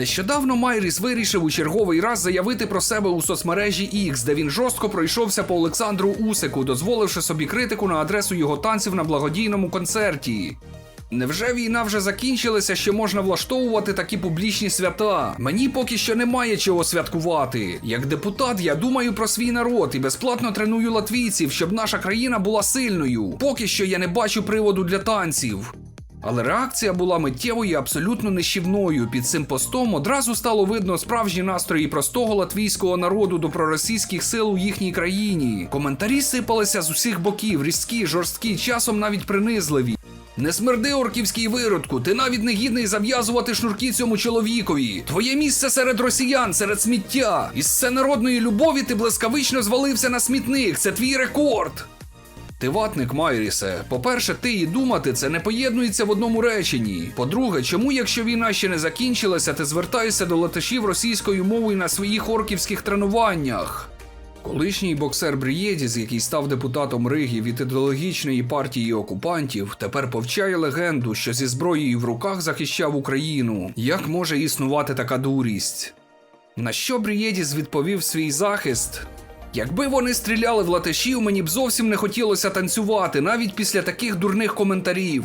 Нещодавно Майріс вирішив у черговий раз заявити про себе у соцмережі X, де він жорстко пройшовся по Олександру Усику, дозволивши собі критику на адресу його танців на благодійному концерті. Невже війна вже закінчилася, що можна влаштовувати такі публічні свята? Мені поки що немає чого святкувати. Як депутат, я думаю про свій народ і безплатно треную латвійців, щоб наша країна була сильною. Поки що я не бачу приводу для танців. Але реакція була миттєвою і абсолютно нищівною. Під цим постом одразу стало видно справжні настрої простого латвійського народу до проросійських сил у їхній країні. Коментарі сипалися з усіх боків, різкі, жорсткі, часом навіть принизливі. Не смерди орківський виродку, ти навіть не гідний зав'язувати шнурки цьому чоловікові. Твоє місце серед росіян, серед сміття. Із всенародної любові ти блискавично звалився на смітник. Це твій рекорд. Ти ватник, Майрісе. По-перше, ти і думати це не поєднується в одному реченні. По-друге, чому, якщо війна ще не закінчилася, ти звертаєшся до латишів російською мовою на своїх орківських тренуваннях? Колишній боксер Брієдіс, який став депутатом Риги від ідеологічної партії окупантів, тепер повчає легенду, що зі зброєю в руках захищав Україну. Як може існувати така дурість? На що Брієдіс відповів свій захист? Якби вони стріляли в латашів, мені б зовсім не хотілося танцювати, навіть після таких дурних коментарів.